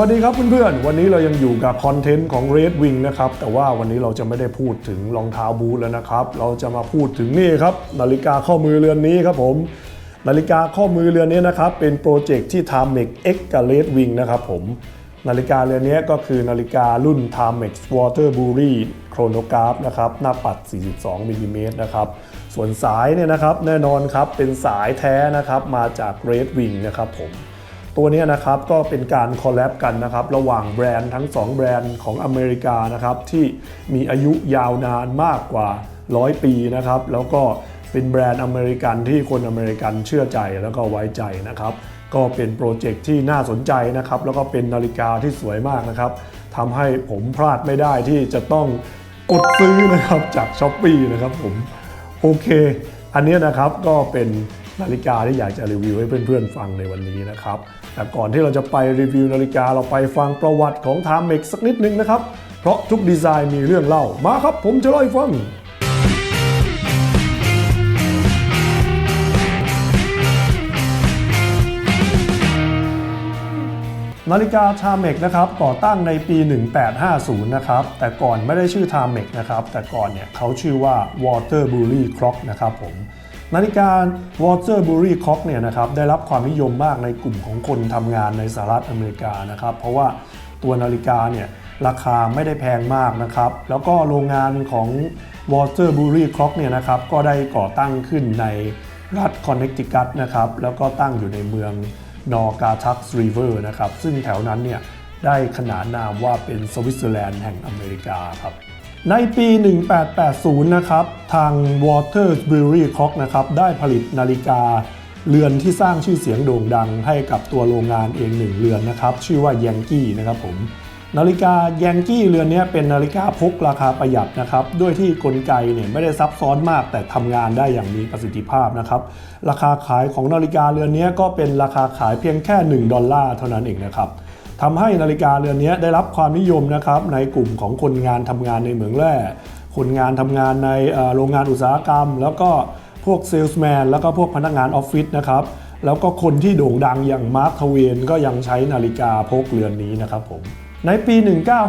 วัสดีครับเพื่อนๆ วันนี้เรายังอยู่กับคอนเทนต์ของ Red Wing นะครับ แต่ว่าวันนี้เราจะไม่ได้พูดถึงรองเท้าบูทแล้วนะครับ เราจะมาพูดถึงนี่ครับ นาฬิกาข้อมือเรือนนี้ครับผม นาฬิกาข้อมือเรือนนี้นะครับ เป็นโปรเจกต์ที่ Timex X กับ Red Wing นะครับผม นาฬิกาเรือนนี้ก็คือนาฬิการุ่น Timex Waterbury Chronograph นะครับ หน้าปัด 42มิลลิเมตรนะครับ ส่วนสายเนี่ยนะครับ แน่นอนครับ เป็นสายแท้นะครับ มาจาก Red Wing นะครับผม ตัวนี้นะครับก็เป็นการคอลแลบกันนะครับระหว่างแบรนด์ทั้ง 2 แบรนด์ของอเมริกานะครับที่มีอายุยาวนานมากกว่า 100 ปีนะครับแล้วก็เป็นแบรนด์อเมริกันที่คนอเมริกันเชื่อใจแล้วก็ไว้ใจนะครับก็เป็นโปรเจกต์ที่น่าสนใจนะครับแล้วก็เป็นนาฬิกาที่สวยมากนะครับทำให้ผมพลาดไม่ได้ที่จะต้องกดซื้อนะครับจากช้อปปีนะครับผมโอเค อันนี้นะครับก็เป็นนาฬิกาที่อยากจะรีวิวให้เพื่อนๆฟังในวันนี้นะครับ แต่ก่อนที่เราจะไปรีวิวนาฬิกาเราไปฟังประวัติของ Timex สักนิดนึงนะครับ เพราะทุกดีไซน์มีเรื่องเล่ามาครับ ผมจะเล่าให้ฟังนาฬิกา Timex นะครับก่อตั้งในปี 1850 นะครับ แต่ก่อนไม่ได้ชื่อ Timex นะครับ แต่ก่อนเนี่ยเขาชื่อว่า Waterbury Clock นะครับผม นาฬิกา Waterbury Clock เนี่ยนะครับได้รับความนิยมมากในกลุ่มของคนทำงานในสหรัฐอเมริกานะครับ เพราะว่าตัวนาฬิกาเนี่ยราคาไม่ได้แพงมากนะครับ แล้วก็โรงงานของ Waterbury Clock เนี่ยนะครับก็ได้ก่อตั้งขึ้นในรัฐคอนเนคติคัตนะครับ แล้วก็ตั้งอยู่ในเมืองนอร์กาทักส์ริเวอร์นะครับ ซึ่งแถวนั้นเนี่ยได้ขนานนามว่าเป็นสวิตเซอร์แลนด์แห่งอเมริกาครับ ในปี 1880 นะครับ ทาง Watersbury Clock นะครับ ได้ผลิตนาฬิกาเรือนที่สร้างชื่อเสียงโด่งดังให้กับตัวโรงงานเองหนึ่งเรือนนะครับ ชื่อว่า Yankee นะครับผม นาฬิกา Yankee เรือนนี้เป็นนาฬิกาพกราคาประหยัดนะครับ ด้วยที่กลไกเนี่ยไม่ได้ซับซ้อนมากแต่ทำงานได้อย่างมีประสิทธิภาพนะครับ ราคาขายของนาฬิกาเรือนนี้ก็เป็นราคาขายเพียงแค่ 1 ดอลลาร์เท่านั้นเองนะครับ ทำให้นาฬิกาเรือนนี้ได้รับความนิยมนะครับในกลุ่มของคนงานทำงานในเหมืองแร่คนงานทำงานในโรงงานอุตสาหกรรม แล้วก็พวกเซลส์แมนแล้วก็พวกพนักงานออฟฟิศนะครับแล้วก็คนที่โด่งดังอย่างมาร์คทเวนก็ยังใช้นาฬิกาพกเรือนนี้นะครับผมในปี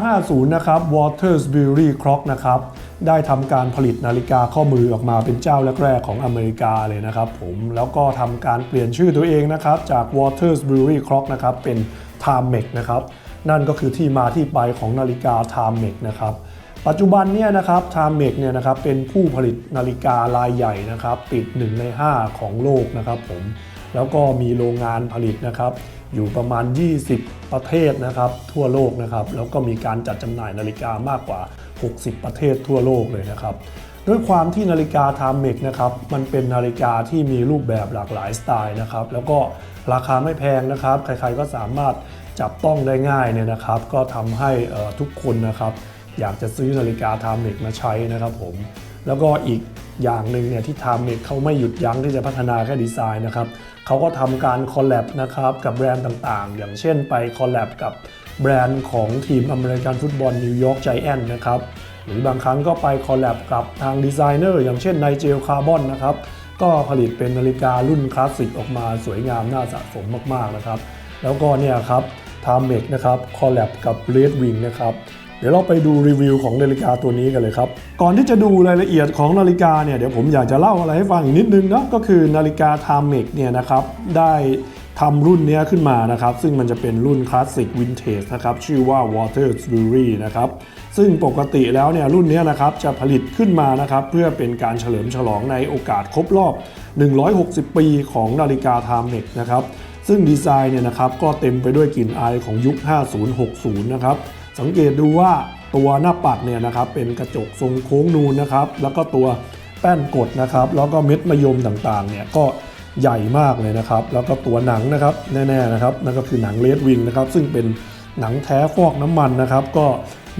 1950 นะครับ Watersbury Clock นะครับ ได้ทำการผลิตนาฬิกาข้อมือออกมาเป็นเจ้าแรก ๆ ของอเมริกาเลยนะครับผม แล้วก็ทำการเปลี่ยนชื่อตัวเองนะครับ จาก Watersbury Clock นะครับ เป็น Timex นะครับนั่นก็คือที่มาที่ไปของนาฬิกา Timex นะครับปัจจุบันเนี่ยนะครับ Timex เนี่ยนะครับเป็นผู้ผลิตนาฬิการายใหญ่นะครับติด 1 ใน 5 ของโลกนะครับผมแล้วก็มีโรงงานผลิตนะครับอยู่ประมาณ 20 ประเทศนะครับทั่วโลกนะครับแล้วก็มีการจัดจำหน่ายนาฬิกามากกว่า 60 ประเทศทั่วโลกเลยนะครับ ด้วยความที่นาฬิกา Timex นะครับมันเป็นนาฬิกาที่มีรูปแบบหลากหลายสไตล์นะครับแล้วก็ราคาไม่แพงนะครับ ใครๆก็สามารถจับต้องได้ง่ายเนี่ยนะครับ ก็ทำให้ทุกคนนะครับ อยากจะซื้อนาฬิกา Timex มาใช้นะครับผมแล้วก็อีกอย่างหนึ่งเนี่ยที่ Timex เขาไม่หยุดยั้งที่จะพัฒนาแค่ดีไซน์นะครับเขาก็ทำการคอลแลบนะครับกับแบรนด์ต่างๆ อย่างเช่นไปคอลแลบกับแบรนด์ของทีมอเมริกันฟุตบอลนิวยอร์กไจแอนนะครับ หรือบางครั้งก็ไปคอลแลบกับทางดีไซเนอร์อย่างเช่นไนเจลคาร์บอนนะครับ ก็ผลิตเป็นนาฬิการุ่นคลาสสิกออกมาสวยงามน่าสะสมมากๆนะครับ แล้วก็เนี่ยครับ Timex นะครับคอลแลบกับ Red Wing นะครับเดี๋ยวเราไปดูรีวิวของนาฬิกาตัวนี้กันเลยครับ ก่อนที่จะดูรายละเอียดของนาฬิกาเนี่ยเดี๋ยวผมอยากจะเล่าอะไรให้ฟังอีกนิดนึงนะก็คือนาฬิกา Timex เนี่ยนะครับได้ ทำรุ่นนี้ขึ้นมานะครับ ซึ่งมันจะเป็นรุ่นคลาสสิกวินเทจนะครับ ชื่อว่า Water s u r y นะครับ ซึ่งปกติแล้วเนี่ยรุ่นนี้นะครับจะผลิตขึ้นมานะครับ เพื่อเป็นการเฉลิมฉลองในโอกาสครบรอบ 160 ปีของนาฬิกา Timex นะครับ ซึ่งดีไซน์เนี่ยนะครับก็เต็มไปด้วยกลิ่นอายของยุค 50-60 นะครับ สังเกตดูว่าตัวหน้าปัดเนี่ยนะครับเป็นกระจกทรงโค้งนูนนะครับ แล้วก็ตัวแป้นกดนะครับ แล้วก็เม็ดมะยมต่างๆเนี่ยก็ ใหญ่มากเลยนะครับ แล้วก็ตัวหนังนะครับแน่ๆนะครับนั่นก็คือหนังเลดวิงนะครับซึ่งเป็นหนังแท้ฟอกน้ำมันนะครับ ก็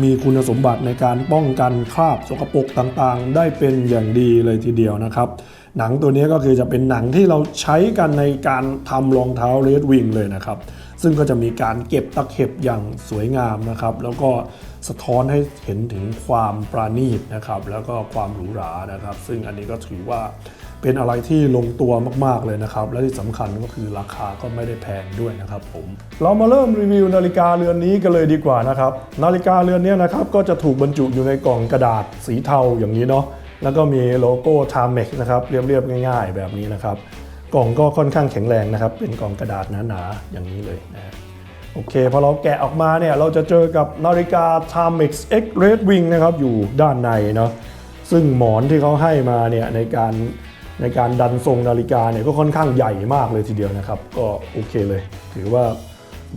มีคุณสมบัติในการป้องกันคราบสกปรกต่างๆ ได้เป็นอย่างดีเลยทีเดียวนะครับ หนังตัวนี้ก็คือจะเป็นหนังที่เราใช้กันในการทำรองเท้าเลดวิงเลยนะครับ ซึ่งก็จะมีการเก็บตะเข็บอย่างสวยงามนะครับ แล้วก็สะท้อนให้เห็นถึงความปราณีตนะครับ แล้วก็ความหรูหรานะครับ ซึ่งอันนี้ก็ถือว่า เป็นอะไรที่ลงตัวมาก ๆ เลยนะครับ และที่สำคัญก็คือราคาก็ไม่ได้แพงด้วยนะครับผม เรามาเริ่มรีวิวนาฬิกาเรือนนี้กันเลยดีกว่านะครับ นาฬิกาเรือนนี้นะครับก็จะถูกบรรจุอยู่ในกล่องกระดาษสีเทาอย่างนี้เนาะ แล้วก็มีโลโก้ Timex นะครับเรียบ ๆ ง่าย ๆ แบบนี้นะครับ กล่องก็ค่อนข้างแข็งแรงนะครับ เป็นกล่องกระดาษหนาๆอย่างนี้เลยนะฮะโอเคพอเราแกะออกมาเนี่ยเราจะเจอกับนาฬิกา Timex X Red Wing นะครับอยู่ด้านในเนาะ ซึ่งหมอนที่เขาให้มาเนี่ยในการ ในการดันทรงนาฬิกาเนี่ยก็ค่อนข้างใหญ่มากเลยทีเดียวนะครับ ก็โอเคเลย ถือว่า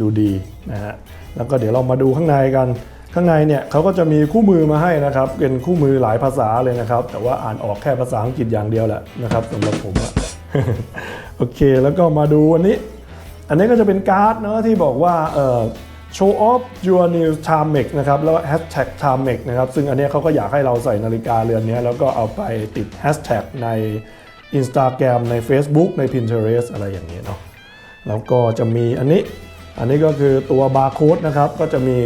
ดูดีนะฮะแล้วก็เดี๋ยวเรามาดูข้างในกัน ข้างในเนี่ยเขาก็จะมีคู่มือมาให้นะครับ เป็นคู่มือหลายภาษาเลยนะครับ แต่ว่าอ่านออกแค่ภาษาอังกฤษอย่างเดียวแหละนะครับสำหรับผมอะโอเคแล้วก็มาดูวันนี้ อันนี้ก็จะเป็นการ์ดเนอะที่บอกว่าเอ่อ show off your new Timex นะครับ แล้ว hashtag Timex นะครับ ซึ่งอันนี้เขาก็อยากให้เราใส่นาฬิกาเรือนนี้ แล้วก็เอาไปติด hashtag ใน Instagram ใน Facebook ใน Pinterest อะไรอย่างนี้เนาะแล้วก็จะมีอันนี้อันนี้ก็คือตัวบาร์โค้ดนะครับก็จะมี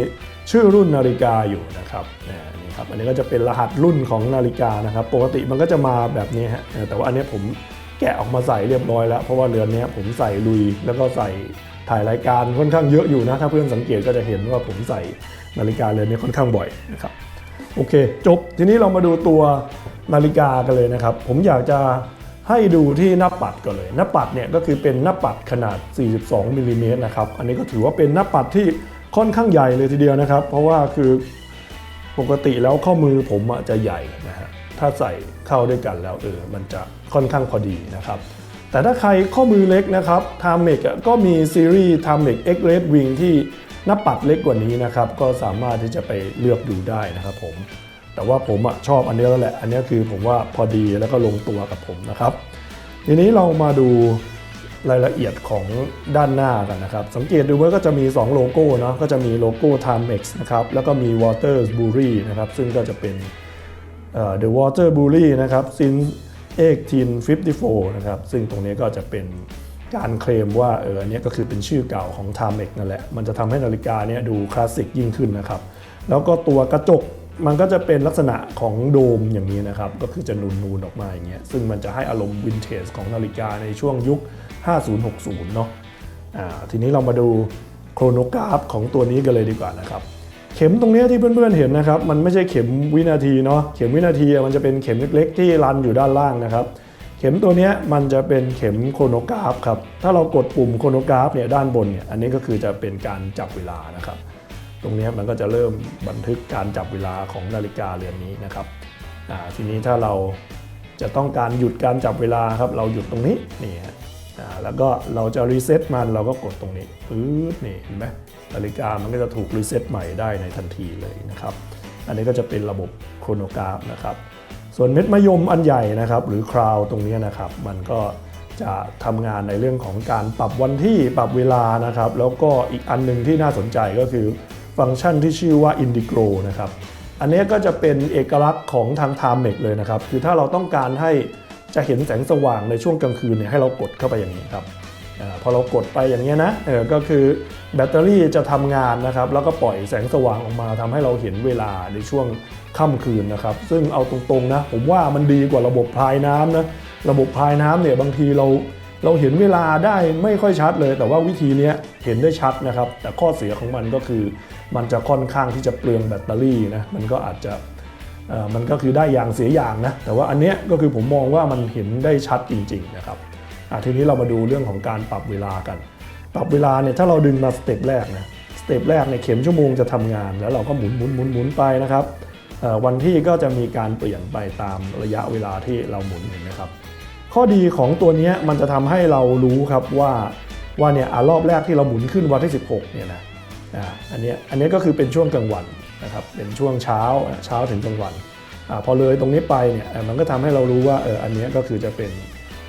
ชื่อรุ่นนาฬิกาอยู่นะครับนี่ครับอันนี้ก็จะเป็นรหัสรุ่นของนาฬิกานะครับ ปกติมันก็จะมาแบบนี้ฮะแต่ว่าอันนี้ผมแกะออกมาใส่เรียบร้อยแล้ว เพราะว่าเรือนนี้ผมใส่ลุยแล้วก็ใส่ถ่ายรายการค่อนข้างเยอะอยู่นะถ้าเพื่อนสังเกตก็จะเห็นว่าผมใส่นาฬิกาเรือนนี้ค่อนข้างบ่อยนะครับโอเค จบทีนี้เรามาดูตัวนาฬิกากันเลยนะครับ ผมอยากจะ ให้ดูที่หน้าปัดก่อนเลย หน้าปัดเนี่ยก็คือเป็นหน้าปัดขนาด 42มิลลิเมตรนะครับ อันนี้ก็ถือว่าเป็นหน้าปัดที่ค่อนข้างใหญ่เลยทีเดียวนะครับ เพราะว่าคือปกติแล้วข้อมือผมจะใหญ่นะฮะ ถ้าใส่เข้าด้วยกันแล้วเออ มันจะค่อนข้างพอดีนะครับ แต่ถ้าใครข้อมือเล็กนะครับ t i m e x ก็มีซีรีส์ t i m e x X Red Wing ที่หน้าปัดเล็กกว่านี้นะครับ ก็สามารถที่จะไปเลือกดูได้นะครับผม แต่ว่าผมอะชอบอันนี้แล้วแหละ อันนี้คือผมว่าพอดีแล้วก็ลงตัวกับผมนะครับ ทีนี้เรามาดูรายละเอียดของด้านหน้ากันนะครับ สังเกตดูว่าก็จะมี 2 โลโก้เนาะก็จะมีโลโก้ Timex นะครับ แล้วก็มี Watersbury นะครับ ซึ่งก็จะเป็น The Water Bully นะครับ since 1854 นะครับ ซึ่งตรงนี้ก็จะเป็นการเคลมว่าเอออันเนี้ยก็คือเป็นชื่อเก่าของ Timex นั่นแหละ มันจะทำให้นาฬิกาเนี่ยดูคลาสสิกยิ่งขึ้นนะครับ แล้วก็ตัวกระจก มันก็จะเป็นลักษณะของโดมอย่างนี้นะครับ ก็คือจะนูนๆออกมาอย่างเงี้ยซึ่งมันจะให้อารมณ์วินเทจของนาฬิกาในช่วงยุค 50-60 เนาะอ่าทีนี้เรามาดูโครโนกราฟของตัวนี้กันเลยดีกว่านะครับ เข็มตรงนี้ที่เพื่อนๆเห็นนะครับ มันไม่ใช่เข็มวินาทีเนาะเข็มวินาทีมันจะเป็นเข็มเล็ก ๆ ที่รันอยู่ด้านล่างนะครับ เข็มตัวนี้มันจะเป็นเข็มโครโนกราฟครับถ้าเรากดปุ่มโครโนกราฟเนี่ยด้านบนเนี่ยอันนี้ก็คือจะเป็นการจับเวลานะครับ ตรงนี้มันก็จะเริ่มบันทึกการจับเวลาของนาฬิกาเรือนนี้นะครับทีนี้ถ้าเราจะต้องการหยุดการจับเวลาครับ เราหยุดตรงนี้นี่ฮะแล้วก็เราจะรีเซ็ตมันเราก็กดตรงนี้ปื๊ดนี่เห็นไหมนาฬิกามันก็จะถูกรีเซ็ตใหม่ได้ในทันทีเลยนะครับ อันนี้ก็จะเป็นระบบโครโนกราฟนะครับ ส่วนเม็ดมะยมอันใหญ่นะครับ หรือคราวตรงนี้นะครับ มันก็จะทำงานในเรื่องของการปรับวันที่ปรับเวลานะครับ แล้วก็อีกอันหนึงที่น่าสนใจก็คือ ฟังก์ชันที่ชื่อว่า Indigo นะครับ อันนี้ก็จะเป็นเอกลักษณ์ของทาง Timex เลยนะครับ คือถ้าเราต้องการให้จะเห็นแสงสว่างในช่วงกลางคืนเนี่ยให้เรากดเข้าไปอย่างนี้ครับอาพอเรากดไปอย่างนี้ยนะเออก็คือแบตเตอรี่จะทำงานนะครับ แล้วก็ปล่อยแสงสว่างออกมาทำให้เราเห็นเวลาในช่วงค่ำคืนนะครับ ซึ่งเอาตรงๆนะ ผมว่ามันดีกว่าระบบพายน้ำนะระบบพายน้ำเนี่ยบางทีเราเราเห็นเวลาได้ไม่ค่อยชัดเลย แต่ว่าวิธีเนี้ยเห็นได้ชัดนะครับ แต่ข้อเสียของมันก็คือ มันจะค่อนข้างที่จะเปลืองแบตเตอรี่นะมันก็อาจจะมันก็คือได้อย่างเสียอย่างนะแต่ว่าอันเนี้ยก็คือผมมองว่ามันเห็นได้ชัดจริงๆนะครับทีนี้เรามาดูเรื่องของการปรับเวลากัน ปรับเวลาเนี่ยถ้าเราดึงมาสเต็ปแรกนะสเต็ปแรกเนี่ยเข็มชั่วโมงจะทำงาน แล้วเราก็หมุนหมุนหมุนหมุนไปนะครับวันที่ก็จะมีการเปลี่ยนไปตามระยะเวลาที่เราหมุนเห็นไหมครับ ข้อดีของตัวเนี้ยมันจะทำให้เรารู้ครับว่าว่าเนี่ยอรอบแรกที่เราหมุนขึ้นวันที่ 16เนี่ยนะ อันนี้อันนี้ก็คือเป็นช่วงกลางวันนะครับเป็นช่วงเช้าเช้าถึงกลางวันอพอเลยตรงนี้ไปเนี่ยมันก็ทำให้เรารู้ว่าเอออันนี้ก็คือจะเป็น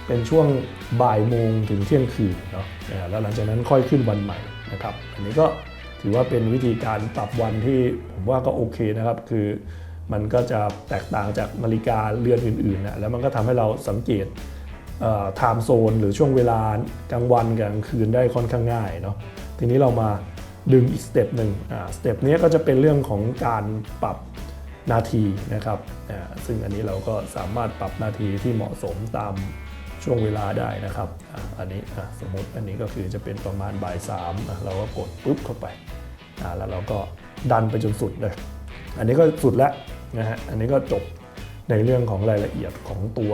เป็นช่วงบ่ายโมงถึงเที่ยงคืนเนาะแล้วหลังจากนั้นค่อยขึ้นวันใหม่นะครับอันนี้ก็ถือว่าเป็นวิธีการปรับวันที่ผมว่าก็โอเคนะครับคือมันก็จะแตกต่างจากนาฬิกาเรือนอื่นๆนะแล้วมันก็ทำให้เราสังเกตไทม์โซนหรือช่วงเวลากลางวันกลางคืนได้ค่อนข้างง่ายเนาะทีนี้เรามา ดึงอีกสเต็ปหนึ่งอ่าสเต็ปนี้ก็จะเป็นเรื่องของการปรับนาทีนะครับอ่าซึ่งอันนี้เราก็สามารถปรับนาทีที่เหมาะสมตามช่วงเวลาได้นะครับอ่าอันนี้อะสมมติอันนี้ก็คือจะเป็นประมาณบ่ายสามอะเราก็กดปุ๊บเข้าไปอ่าแล้วเราก็ดันไปจนสุดเลยอันนี้ก็สุดแล้วนะฮะอันนี้ก็จบในเรื่องของรายละเอียดของตัว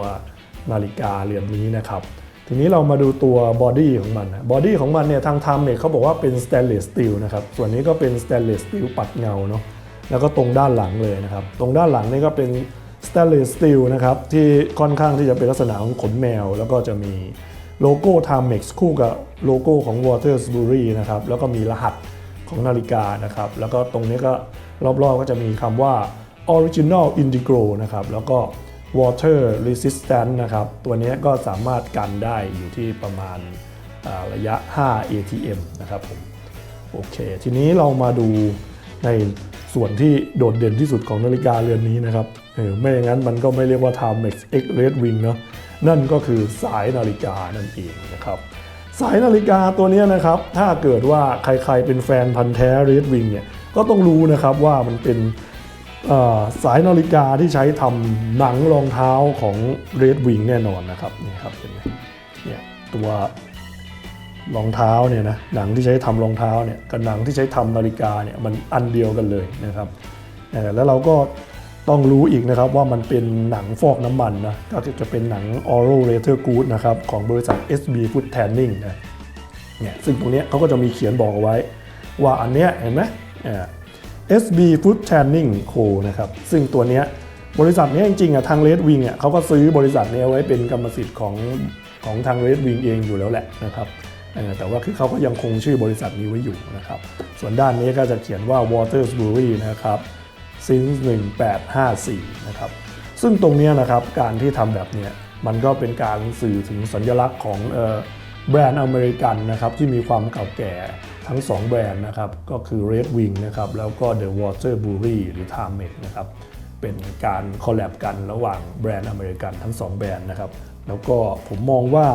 นาฬิกาเรือนนี้นะครับ ทีนี้เรามาดูตัวบอดี้ของมันนะบอดี้ของมันเนี่ยทางทำเนี่ยเขาบอกว่าเป็นส t ต n เลสสตีลนะครับส่วนนี้ก็เป็นส t ต n เลสสตีลปัดเงาเนาะแล้วก็ตรงด้านหลังเลยนะครับ ตรงด้านหลังนี่ก็เป็นส t ต n เลสสตีลนะครับที่ค่อนข้างที่จะเป็นลักษณะของขนแมว แล้วก็จะมีโลโก้ Timex คู่กับโลโก้ของ Watersbury นะครับแล้วก็มีรหัสของนาฬิกานะครับแล้วก็ตรงนี้ก็รอบๆก็จะมีคำว่า original indigo นะครับแล้วก็ water resistant นะครับ ตัวนี้ก็สามารถกันได้อยู่ที่ประมาณาระยะ 5 ATM นะครับผม โอเค ทีนี้เรามาดูในส่วนที่โดดเด่นที่สุดของนาฬิกาเรือนนี้นะครับเออไม่อย่างนั้นมันก็ไม่เรียกว่า Timex X Red Wing เนาะนั่นก็คือสายนาฬิกานั่นเองนะครับ สายนาฬิกาตัวนี้นะครับ ถ้าเกิดว่าใครๆเป็นแฟนพันธ์แท้ Red Wing เนี่ย ก็ต้องรู้นะครับว่ามันเป็น สายนาฬิกาที่ใช้ทำหนังรองเท้าของ Red Wing แน่นอนนะครับนี่ครับเห็นไหมเนี่ยตัวรองเท้าเนี่ยนะหนังที่ใช้ทำรองเท้าเนี่ยกับหนังที่ใช้ทำนาฬิกาเนี่ยมันอันเดียวกันเลยนะครับแล้วเราก็ต้องรู้อีกนะครับว่ามันเป็นหนังฟอกน้ำมันนะก็จะเป็นหนัง Oral Leather Good นะครับของบริษัท SB Food Tanning นะเนี่ยซึ่งตรงนี้เขาก็จะมีเขียนบอกเอาไว้ ว่าอันเนี้ยเห็นไหมอ่า SB Food Tanning Co นะครับซึ่งตัวเนี้ยบริษัทนี้จริงๆอะทาง Red Wing อะเขาก็ซื้อบริษัทนี้ไว้เป็นกรรมสิทธิ์ของของทาง Red Wing เองอยู่แล้วแหละนะครับแต่ว่าคือเขาก็ยังคงชื่อบริษัทนี้ไว้อยู่นะครับ ส่วนด้านนี้ก็จะเขียนว่า Watersbury นะครับ since 1854นะครับซึ่งตรงนี้นะครับการที่ทำแบบนี้มันก็เป็นการสื่อถึงสัญลักษณ์ของแบรนด์อเมริกันนะครับที่มีความเก่าแก่ ทั้ง 2 แบรนด์นะครับ ก็คือ Red Wing นะครับ แล้วก็ The Waterbury หรือ Timex นะครับ เป็นการคอลแลบกันระหว่างแบรนด์อเมริกันทั้ง 2 แบรนด์นะครับ แล้วก็ผมมองว่า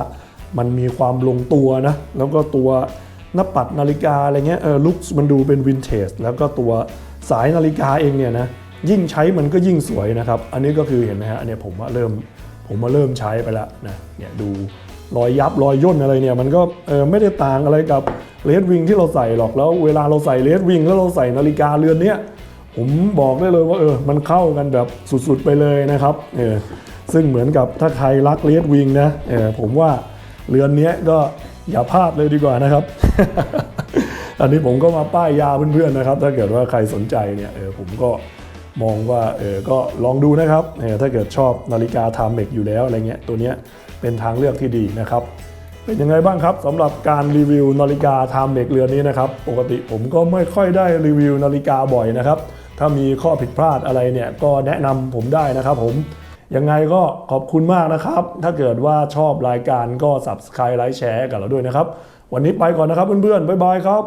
มันมีความลงตัวนะ แล้วก็ตัวหน้าปัดนาฬิกาอะไรเงี้ย เออลุคมันดูเป็นวินเทจ แล้วก็ตัวสายนาฬิกาเองเนี่ยนะ ยิ่งใช้มันก็ยิ่งสวยนะครับ อันนี้ก็คือเห็นไหมฮะอันเนี้ยผมว่าเริ่มผมมาเริ่มใช้ไปแล้วนะ เนี่ยดู รอยยับรอยย่นอะไรเนี่ย มันก็เออไม่ได้ต่างอะไรกับเลดวิงที่เราใส่หรอกแล้ว เวลาเราใส่เลดวิงแล้วเราใส่นาฬิกาเรือนเนี้ยผมบอกได้เลยว่าเออมันเข้ากันแบบสุดๆไปเลยนะครับเออซึ่งเหมือนกับถ้าใครรักเลดวิงนะเออผมว่าเรือนเนี้ยก็อย่าพลาดเลยดีกว่านะครับ อันนี้ผมก็มาป้ายยาเพื่อนๆนะครับ ถ้าเกิดว่าใครสนใจเนี่ยเออผมก็ มองว่าเออก็ลองดูนะครับเออถ้าเกิดชอบนาฬิกาไทม์เมกอยู่แล้วอะไรเงี้ยตัวเนี้ยเป็นทางเลือกที่ดีนะครับ เป็นยังไงบ้างครับสำหรับการรีวิวนาฬิกาไทม์เมกเรือนนี้นะครับปกติผมก็ไม่ค่อยได้รีวิวนาฬิกาบ่อยนะครับ ถ้ามีข้อผิดพลาดอะไรเนี่ยก็แนะนำผมได้นะครับผมยังไงก็ขอบคุณมากนะครับ ถ้าเกิดว่าชอบรายการก็ subscribe ไลค์แชร์กับเราด้วยนะครับ วันนี้ไปก่อนนะครับเพื่อนๆ บ๊ายบายครับ